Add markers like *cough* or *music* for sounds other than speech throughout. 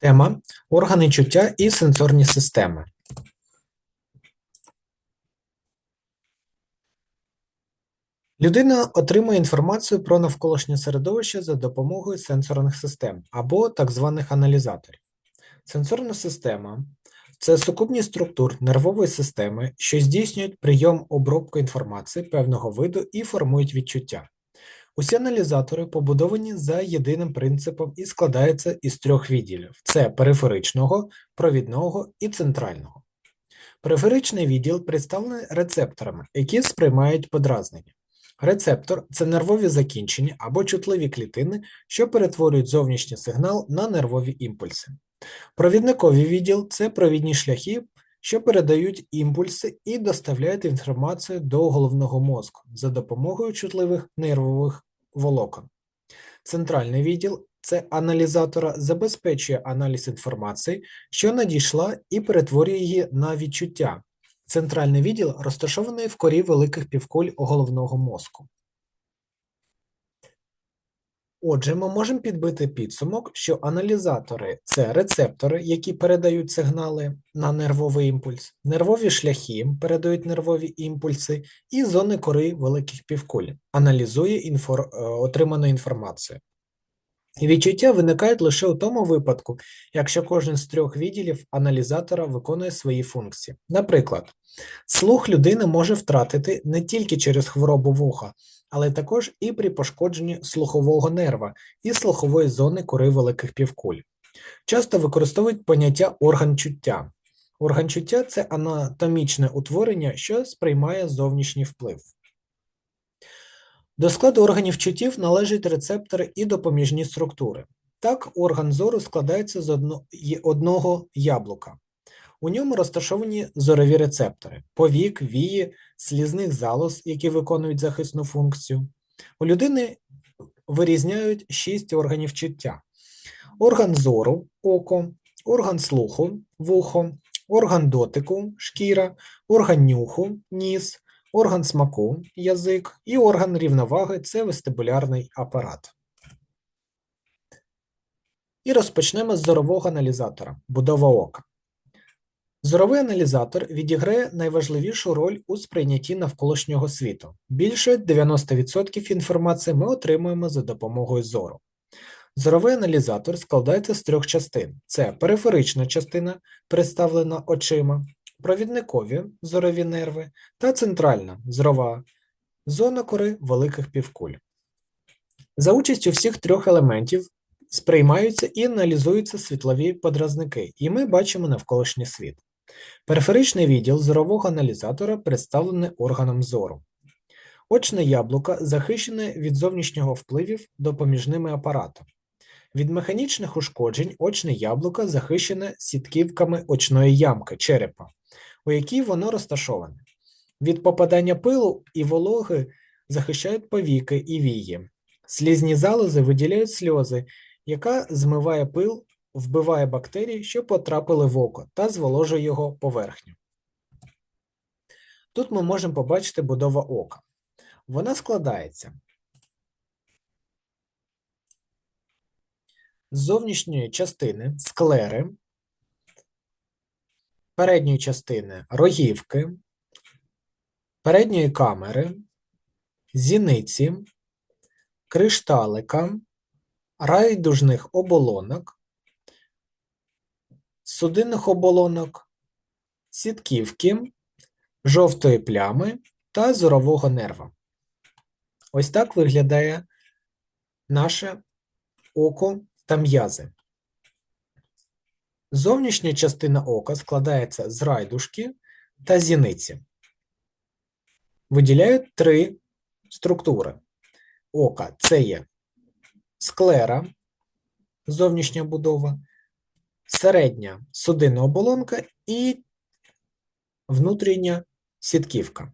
Тема органи чуття і сенсорні системи. Людина отримує інформацію про навколишнє середовище за допомогою сенсорних систем або так званих аналізаторів. Сенсорна система це сукупність структур нервової системи, що здійснюють прийом обробку інформації певного виду і формують відчуття. Усі аналізатори побудовані за єдиним принципом і складаються із трьох відділів: це периферичного, провідного і центрального. Периферичний відділ представлений рецепторами, які сприймають подразнення. Рецептор це нервові закінчення або чутливі клітини, що перетворюють зовнішній сигнал на нервові імпульси. Провідниковий відділ це провідні шляхи, що передають імпульси і доставляють інформацію до головного мозку за допомогою чутливих нервових волокон. Центральний відділ це аналізатора забезпечує аналіз інформації, що надійшла, і перетворює її на відчуття. Центральний відділ розташований в корі великих півкуль головного мозку. Отже, ми можемо підбити підсумок, що аналізатори це рецептори, які передають сигнали на нервовий імпульс, нервові шляхи передають нервові імпульси, і зони кори великих півкуль аналізує інфор... е, отриману інформацію. Відчуття виникають лише у тому випадку, якщо кожен з трьох відділів аналізатора виконує свої функції. Наприклад, слух людини може втратити не тільки через хворобу вуха, але також і при пошкодженні слухового нерва і слухової зони кори великих півкуль. Часто використовують поняття орган чуття. Орган чуття це анатомічне утворення, що сприймає зовнішній вплив. До складу органів чуттів належать рецептори і допоміжні структури. Так, орган зору складається з одного яблука. У ньому розташовані зорові рецептори повік, вії, слізних залоз, які виконують захисну функцію. У людини вирізняють шість органів чуття: орган зору око, орган слуху вухо, орган дотику шкіра, орган нюху ніс, орган смаку язик і орган рівноваги це вестибулярний апарат. І розпочнемо з зорового аналізатора будова ока. Зоровий аналізатор відіграє найважливішу роль у сприйнятті навколишнього світу. Більше 90% інформації ми отримуємо за допомогою зору. Зоровий аналізатор складається з трьох частин: це периферична частина, представлена очима, провідникові зорові нерви та центральна зорова зона кори великих півкуль. За участю всіх трьох елементів сприймаються і аналізуються світлові подразники, і ми бачимо навколишній світ. Периферичний відділ зорового аналізатора представлений органом зору. Очне яблуко захищене від зовнішнього впливів допоміжними апаратом. Від механічних ушкоджень очне яблуко захищене сітківками очної ямки черепа, у якій воно розташоване. Від попадання пилу і вологи захищають повіки і вії. Слізні залози виділяють сльози, яка змиває пил вбиває бактерії, що потрапили в око, та зволожує його поверхню. Тут ми можемо побачити будова ока. Вона складається з зовнішньої частини склери, передньої частини рогівки, передньої камери, зіниці, кришталика, райдужних оболонок, судинних оболонок, сітківки, жовтої плями та зорового нерва. Ось так виглядає наше око та м'язи. Зовнішня частина ока складається з райдушки та зіниці. Виділяють три структури ока це є склера, зовнішня будова, середня судинна оболонка і внутрішня сітківка.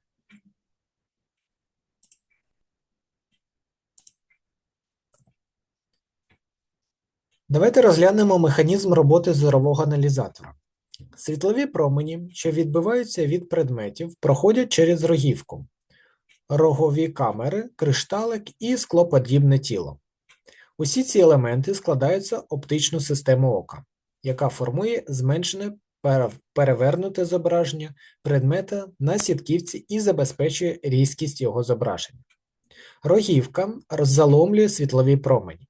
Давайте розглянемо механізм роботи зорового аналізатора. Світлові промені, що відбиваються від предметів, проходять через рогівку, рогові камери, кришталик і склоподібне тіло. Усі ці елементи складаються оптичну систему ока. яка формує зменшене перевернуте зображення предмета на сітківці і забезпечує різкість його зображення. Рогівка заломлює світлові промені.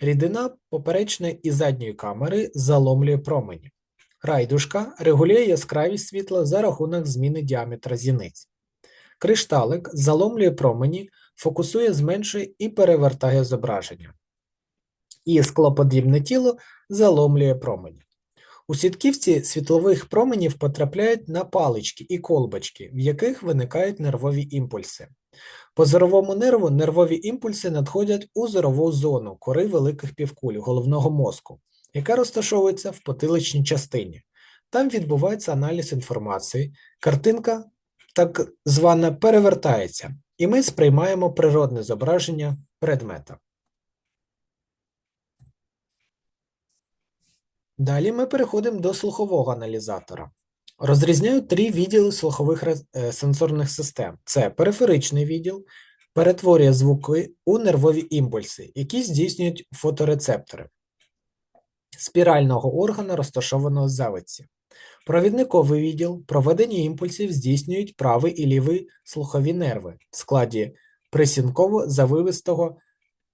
Рідина поперечної і задньої камери заломлює промені. Райдушка регулює яскравість світла за рахунок зміни діаметра зіниць. Кришталик заломлює промені, фокусує, зменшує і перевертає зображення. І склоподібне тіло заломлює промені. У сітківці світлових променів потрапляють на палички і колбочки, в яких виникають нервові імпульси. По зоровому нерву нервові імпульси надходять у зорову зону кори великих півкуль головного мозку, яка розташовується в потиличній частині. Там відбувається аналіз інформації, картинка так звана перевертається, і ми сприймаємо природне зображення предмета. Далі ми переходимо до слухового аналізатора. Розрізняють три відділи слухових е, сенсорних систем: це периферичний відділ, перетворює звуки у нервові імпульси, які здійснюють фоторецептори спірального органа, розташованого в завитці. Провідниковий відділ проведення імпульсів здійснюють правий і лівий слухові нерви в складі присінково-завивистого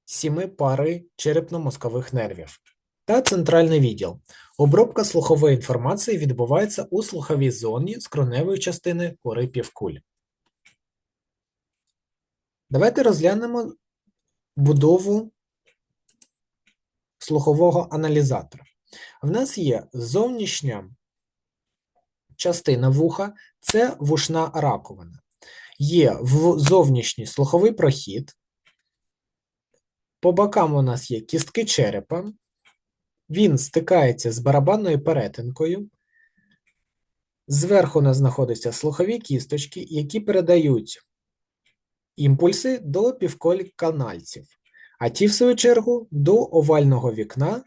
сіми пари черепно-мозкових нервів. Та центральний відділ. Обробка слухової інформації відбувається у слуховій зоні скроневої частини кори півкуль. Давайте розглянемо будову слухового аналізатора. В нас є зовнішня частина вуха це вушна раковина. Є зовнішній слуховий прохід. По бокам у нас є кістки черепа. Він стикається з барабанною перетинкою. Зверху у нас знаходяться слухові кісточки, які передають імпульси до півколь канальців, а ті, в свою чергу, до овального вікна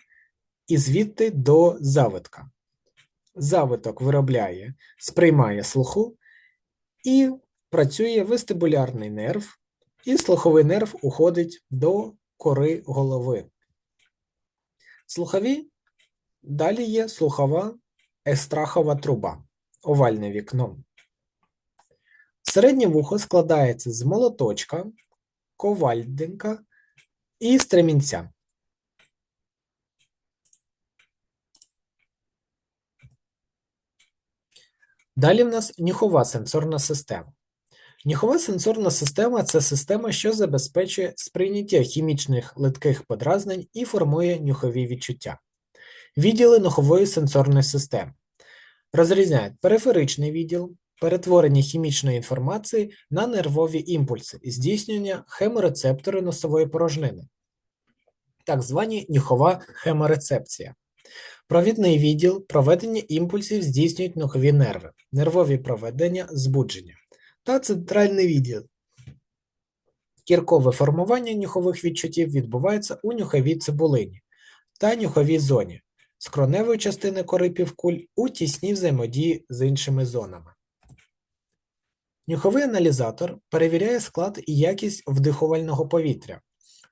і звідти до завитка. Завиток виробляє, сприймає слуху і працює вестибулярний нерв, і слуховий нерв уходить до кори голови. Слухові далі є слухова естрахова труба, овальне вікно. Середнє вухо складається з молоточка, ковальдинка і стремінця. Далі в нас нюхова сенсорна система. Нюхова сенсорна система це система, що забезпечує сприйняття хімічних литких подразнень і формує нюхові відчуття. Відділи нюхової сенсорної системи розрізняють периферичний відділ, перетворення хімічної інформації на нервові імпульси і здійснення хеморецептори носової порожнини, так звані нюхова хеморецепція. Провідний відділ проведення імпульсів здійснюють нюхові нерви, нервові проведення збудження та центральний відділ. Кіркове формування нюхових відчуттів відбувається у нюховій цибулині та нюховій зоні скроневої частини кори півкуль у тісній взаємодії з іншими зонами. Нюховий аналізатор перевіряє склад і якість вдихувального повітря.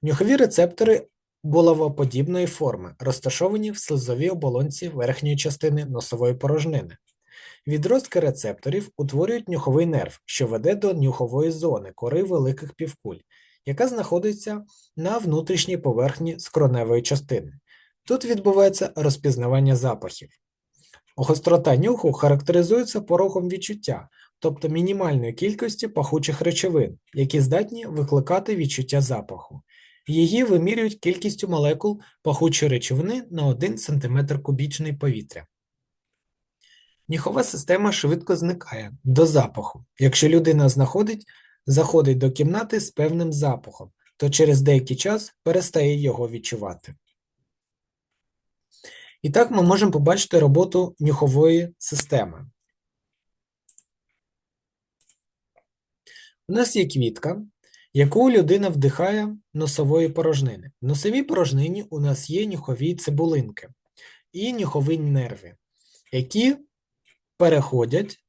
Нюхові рецептори булавоподібної форми, розташовані в слизовій оболонці верхньої частини носової порожнини. Відростки рецепторів утворюють нюховий нерв, що веде до нюхової зони кори великих півкуль, яка знаходиться на внутрішній поверхні скроневої частини. Тут відбувається розпізнавання запахів. Гострота нюху характеризується порогом відчуття, тобто мінімальною кількістю пахучих речовин, які здатні викликати відчуття запаху. Її вимірюють кількістю молекул пахучої речовини на 1 см кубічний повітря. Нюхова система швидко зникає до запаху. Якщо людина знаходить, заходить до кімнати з певним запахом, то через деякий час перестає його відчувати. І так ми можемо побачити роботу нюхової системи. У нас є квітка, яку людина вдихає носової порожнини. В носовій порожнині у нас є нюхові цибулинки і нюхові нерви, які переходять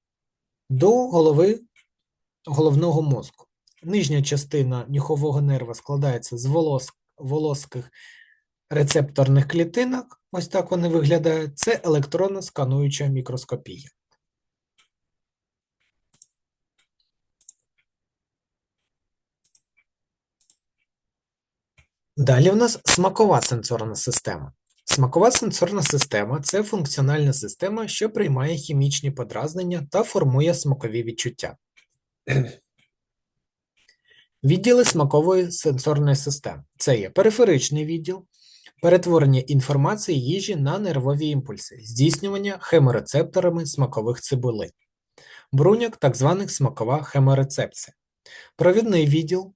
до голови головного мозку. Нижня частина нюхового нерва складається з волос, волоских рецепторних клітинок, ось так вони виглядають, це електронно скануюча мікроскопія. Далі в нас смакова сенсорна система. Смакова сенсорна система це функціональна система, що приймає хімічні подразнення та формує смакові відчуття. *clears throat* Відділи смакової сенсорної системи це є периферичний відділ, перетворення інформації їжі на нервові імпульси, здійснювання хеморецепторами смакових цибулин, бруньок так званих смакова хеморецепція, провідний відділ,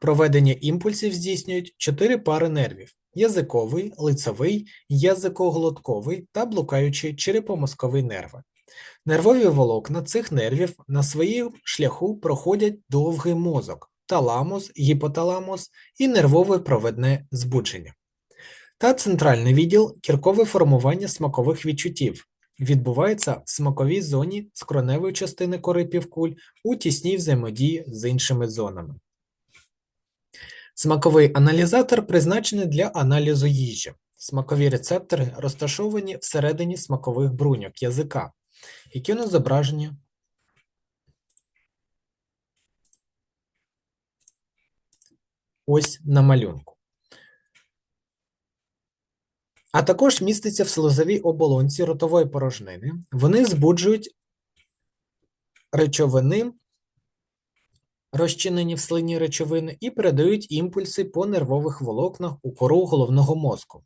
проведення імпульсів здійснюють чотири пари нервів: язиковий, лицевий, язикоглотковий та блукаючий черепомозковий нерви. Нервові волокна цих нервів на своїм шляху проходять довгий мозок, таламус, гіпоталамус і нервове проведне збудження. Та центральний відділ кіркове формування смакових відчуттів відбувається в смаковій зоні скроневої частини кори півкуль у тісній взаємодії з іншими зонами. Смаковий аналізатор призначений для аналізу їжі. Смакові рецептори розташовані всередині смакових бруньок язика, які на зображенні ось на малюнку. А також міститься в слизовій оболонці ротової порожнини. Вони збуджують речовини, розчинені в слині речовини, і передають імпульси по нервових волокнах у кору головного мозку.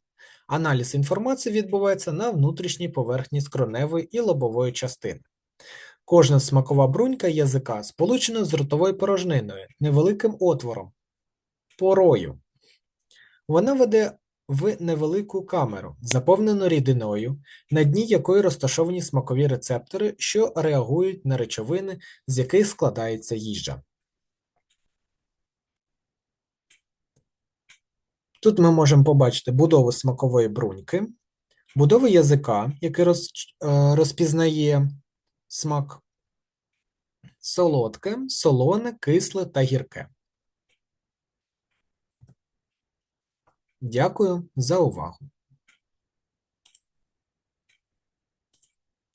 Аналіз інформації відбувається на внутрішній поверхні скроневої і лобової частини. Кожна смакова брунька язика сполучена з ротовою порожниною, невеликим отвором, порою. Вона веде в невелику камеру, заповнену рідиною, на дні якої розташовані смакові рецептори, що реагують на речовини, з яких складається їжа. Тут ми можемо побачити будову смакової бруньки, будову язика, який роз, е, розпізнає смак солодке, солоне, кисле та гірке. Дякую за увагу!